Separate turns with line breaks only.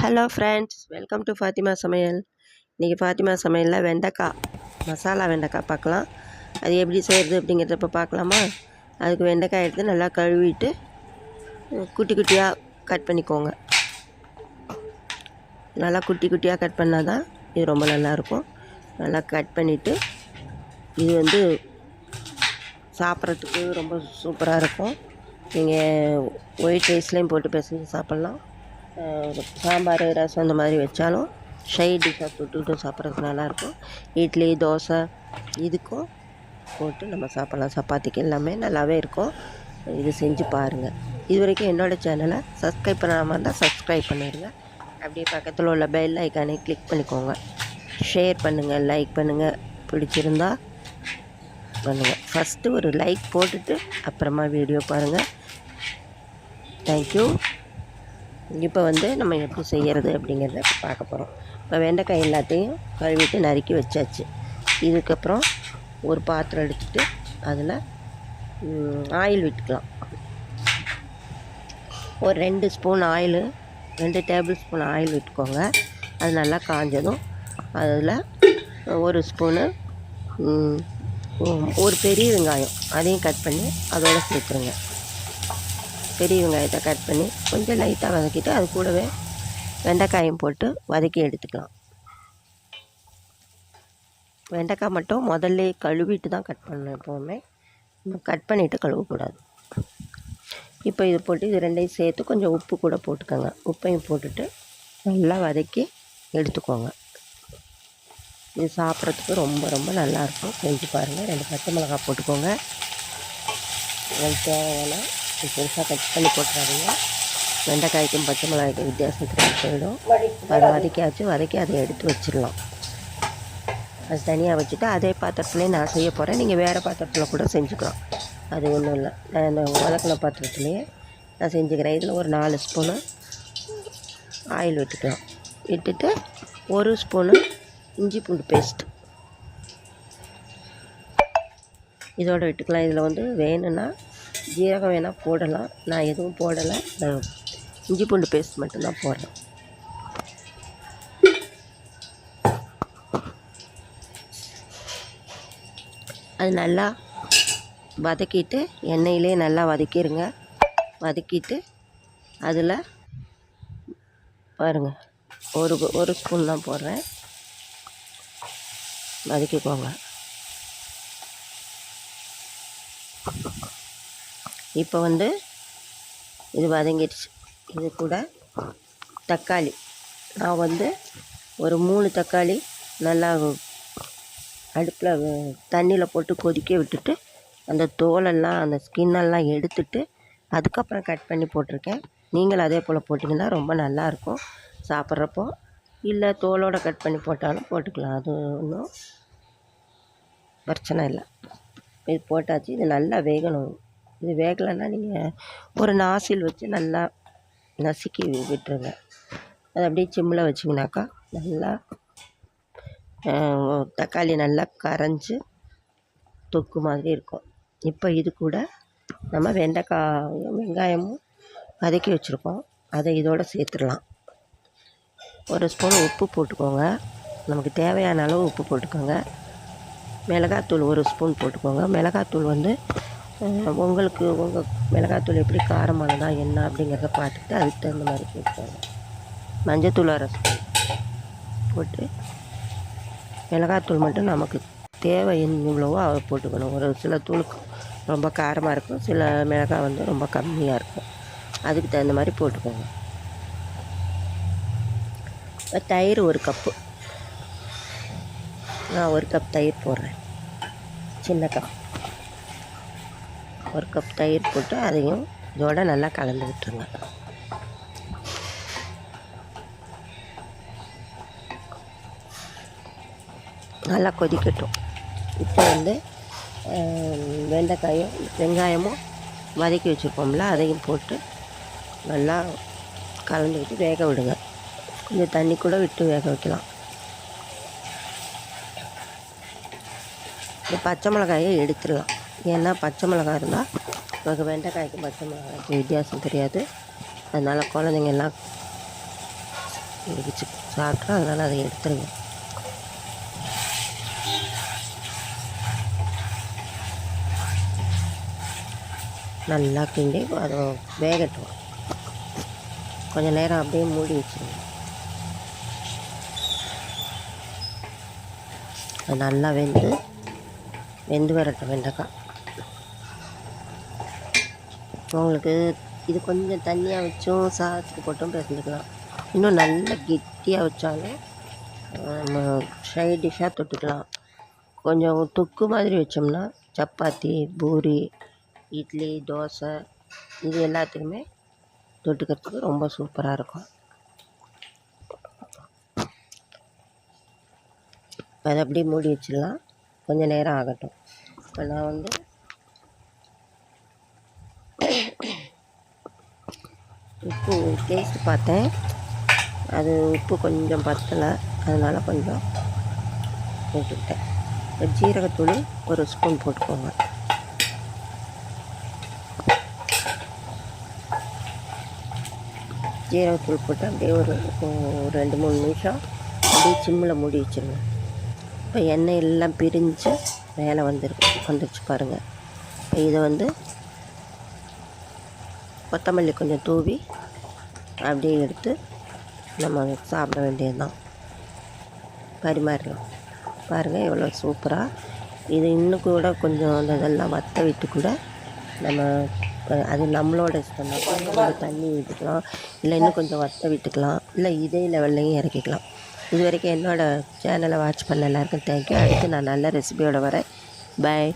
Hello friends welcome to Fathima சமையல் இன்றைக்கி ஃபாத்திமா சமையலில் வெண்டைக்காய் மசாலா வெண்டைக்காய் பார்க்கலாம். அது எப்படி செய்கிறது அப்படிங்கிறத இப்போ பார்க்கலாமா? அதுக்கு வெண்டைக்காய் எடுத்து நல்லா கழுவிட்டு குட்டி குட்டியாக கட் பண்ணிக்கோங்க. நல்லா குட்டி குட்டியாக கட் பண்ணால் தான் இது ரொம்ப நல்லாயிருக்கும் நல்லா கட் பண்ணிவிட்டு இது வந்து சாப்பிட்றதுக்கு ரொம்ப சூப்பராக இருக்கும். நீங்கள் ஒயிட் ரைஸ்லேயும் போட்டு பிசைஞ்சு சாப்பிட்லாம். சாம்பார் ரசம் இந்த மாதிரி வச்சாலும் ஷை டிஷ்ஷாக தொட்டுக்கிட்டு சாப்பிட்றதுக்கு நல்லாயிருக்கும். இட்லி தோசை இதுக்கும் போட்டு நம்ம சாப்பிட்லாம். சப்பாத்திக்கு எல்லாமே நல்லாவே இருக்கும். இது செஞ்சு பாருங்கள் இது வரைக்கும் என்னோடய சேனலை சப்ஸ்கிரைப் பண்ணாமல் இருந்தால் சப்ஸ்கிரைப் பண்ணிடுங்க அப்படியே பக்கத்தில் உள்ள பெல் ஐக்கானே கிளிக் பண்ணிக்கோங்க. ஷேர் பண்ணுங்கள் லைக் பண்ணுங்கள் பிடிச்சிருந்தா பண்ணுங்கள் ஃபஸ்ட்டு ஒரு லைக் போட்டுட்டு அப்புறமா வீடியோ பாருங்கள் தேங்க்யூ இப்போ வந்து நம்ம எப்படி செய்கிறது அப்படிங்கிறத பார்க்க போகிறோம் இப்போ வெண்டைக்காய் எல்லாத்தையும் கழுவிட்டு நறுக்கி வச்சாச்சு. இதுக்கப்புறம் ஒரு பாத்திரம் எடுத்துட்டு அதில் ஆயில் விட்டுக்கலாம். ஒரு ரெண்டு ஸ்பூன் ஆயிலு ரெண்டு டேபிள் ஸ்பூன் ஆயில் விட்டுக்கோங்க. அது நல்லா காஞ்சதும் அதில் ஒரு ஸ்பூனு ஒரு பெரிய வெங்காயம். அதையும் கட் பண்ணி அதோட சேர்த்துருங்க. பெரிய வெங்காயத்தை கட் பண்ணி கொஞ்சம் லைட்டாக வதக்கிட்டு அது கூடவே வெண்டைக்காயும் போட்டு வதக்கி எடுத்துக்கலாம். வெண்டைக்காய் மட்டும் முதல்ல கழுவிட்டு தான் கட் பண்ணணும் எப்போவுமே. கட் பண்ணிவிட்டு கழுவக்கூடாது. இப்போ இது போட்டு இது ரெண்டையும் சேர்த்து கொஞ்சம் உப்பு கூட போட்டுக்கோங்க. உப்பையும் போட்டுட்டு நல்லா வதக்கி எடுத்துக்கோங்க. இது சாப்பிட்றதுக்கு ரொம்ப ரொம்ப நல்லாயிருக்கும் செஞ்சு பாருங்கள் ரெண்டு பச்சை மிளகாய் போட்டுக்கோங்க. உங்களுக்கு தேவையான பெருசாக கட் பண்ணி போட்டுறாதீங்க. வெண்டைக்காய்க்கும் பச்சை மிளகாய்க்கும் வித்தியாசம் தெரிஞ்சு போயிடும். அதை வதக்கியாச்சும் வதக்கி அதை எடுத்து வச்சிடலாம். அது தனியாக வச்சுட்டு அதே பாத்திரத்துலேயே நான் செய்ய போகிறேன் நீங்கள் வேறு பாத்திரத்தில் கூட செஞ்சுக்கலாம். அது ஒன்றும் இல்லை. நான் இந்த வதக்கின பாத்திரத்துலேயே நான் செஞ்சுக்கிறேன். இதில் ஒரு நாலு ஸ்பூனு ஆயில் விட்டுக்கலாம் விட்டுட்டு ஒரு ஸ்பூனு இஞ்சி பூண்டு பேஸ்ட்டு இதோட விட்டுக்கலாம். இதில் வந்து வேணும்னா ஜீரகம் வேணால் போடலாம். நான் எதுவும் போடலை. நான் இஞ்சி பூண்டு பேஸ்ட் மட்டும்தான் போடுறேன். அது நல்லா வதக்கிட்டு எண்ணெயிலே நல்லா வதக்கிடுங்க வதக்கிட்டு அதில் பாருங்கள் ஒரு ஒரு ஸ்பூன் தான் போடுறேன். வதக்கிக்கோங்க. இப்போ வந்து இது வதங்கிடுச்சு. இது கூட தக்காளி. நான் வந்து ஒரு மூணு தக்காளி நல்லா அடுப்பில் தண்ணியில் போட்டு கொதிக்க விட்டுட்டு அந்த தோலெல்லாம் அந்த ஸ்கின்னெல்லாம் எடுத்துட்டு அதுக்கப்புறம் கட் பண்ணி போட்டிருக்கேன். நீங்களும் அதே போல் போட்டிங்கன்னா ரொம்ப நல்லாயிருக்கும் சாப்பிட்றப்போ. இல்லை தோலோடு கட் பண்ணி போட்டாலும் போட்டுக்கலாம். அது ஒன்றும் பிரச்சனை இல்லை. இது போட்டாச்சு. இது நல்லா வேகணும். இது வேகலைன்னா நீங்கள் ஒரு நாசில் வச்சு நல்லா நசுக்கி விட்டுருங்க. அது அப்படியே சிம்மில் வச்சிங்கனாக்கா நல்லா தக்காளி நல்லா கரைஞ்சி தொக்கு மாதிரி இருக்கும். இப்போ இது கூட நம்ம வெண்டைக்காயும் வெங்காயமும் வதக்கி வச்சுருக்கோம். அதை இதோடு சேர்த்துடலாம். ஒரு ஸ்பூன் உப்பு போட்டுக்கோங்க. நமக்கு தேவையான அளவு உப்பு போட்டுக்கோங்க. மிளகாத்தூள் ஒரு ஸ்பூன் போட்டுக்கோங்க. மிளகாத்தூள் வந்து உங்களுக்கு உங்கள் மிளகாத்தூள் எப்படி காரமானதா என்ன அப்படிங்கிறத பார்த்துட்டு அதுக்கு தகுந்த மாதிரி போட்டுக்கோங்க. மஞ்சத்தூள் அரை போட்டு மிளகாத்தூள் மட்டும் நமக்கு தேவை என்ன இவ்வளவோ அதை போட்டுக்கணும். ஒரு சில தூளுக்கு ரொம்ப காரமாக இருக்கும் சில மிளகாய் வந்து ரொம்ப கம்மியாக இருக்கும். அதுக்கு தகுந்த மாதிரி போட்டுக்கோங்க. தயிர் ஒரு கப்பு. நான் ஒரு கப் தயிர் போடுறேன். சின்ன கப். ஒரு கப் தயிர் போட்டு அதையும் இதோட நல்லா கலந்து விட்டுருங்க. நல்லா கொதிக்கட்டும். இப்போ வந்து வெண்டைக்காயும் வெங்காயமும் வதக்கி வச்சுருப்போம்ல அதையும் போட்டு நல்லா கலந்து விட்டு வேக விடுங்க. கொஞ்சம் தண்ணி கூட விட்டு வேக வைக்கலாம். இந்த பச்சை மிளகாயை எடுத்துடலாம் ஏன்னா பச்சை மிளகா இருந்தால் நமக்கு வெண்டைக்காய்க்கு பச்சை மிளகாய்க்கு வித்தியாசம் தெரியாது. அதனால் குழந்தைங்க எல்லாம் இடிச்சு சாப்பிட்றோம் அதனால் அதை எடுத்துருங்க. நல்லா கிண்டி அது வேகட்டும். கொஞ்சம் நேரம் அப்படியே மூடி வச்சுருங்க. நல்லா வெந்து வெந்து வரட்டும் வெண்டைக்காய். உங்களுக்கு இது கொஞ்சம் தண்ணியாக வச்சும் சாதத்துக்கு போட்டும் பிசைஞ்சுக்கலாம். இன்னும் நல்லா கெட்டியாக வச்சாலும் நம்ம சைட் டிஷ்ஷாக தொட்டுக்கலாம். கொஞ்சம் தொக்கு மாதிரி வச்சோம்னா சப்பாத்தி பூரி இட்லி தோசை இது எல்லாத்துக்குமே தொட்டுக்கிறதுக்கு ரொம்ப சூப்பராக இருக்கும். அதை அப்படியே மூடி வச்சிடலாம். கொஞ்சம் நேரம் ஆகட்டும். இப்போ நான் வந்து உப்பு டேஸ்ட் பார்த்தேன். அது உப்பு கொஞ்சம் பத்தலை. அதனால் கொஞ்சம் போட்டுக்கிட்டேன். இப்போ ஜீரகத்தூள் ஒரு ஸ்பூன் போட்டுக்கோங்க. ஜீரகத்தூள் போட்டு அப்படியே ஒரு ரெண்டு மூணு நிமிஷம் அப்படியே சிம்மில் மூடி வச்சுருங்க. இப்போ எண்ணெய் எல்லாம் பிரிஞ்சு மேலே வந்துருக்கு. வந்துருச்சு பாருங்கள் இப்போ இதை வந்து கொத்தமல்லி கொஞ்சம் தூவி அப்படியே எடுத்து நம்ம சாப்பிட வேண்டியது தான் பரிமாறலாம் பாருங்கள் எவ்வளோ சூப்பராக இது இன்னும் கூட கொஞ்சம் அந்த இதெல்லாம் வற்ற விட்டு கூட நம்ம அது நம்மளோட இஷ்டம் தான். தண்ணி விட்டுக்கலாம் இல்லை இன்னும் கொஞ்சம் வற்ற விட்டுக்கலாம். இல்லை இதே லெவல்லையும் இறக்கிக்கலாம். இது வரைக்கும் என்னோடய சேனலை வாட்ச் பண்ண எல்லாருக்கும் தேங்க்யூ அடுத்து நான் நல்ல ரெசிபியோடு வரேன். பை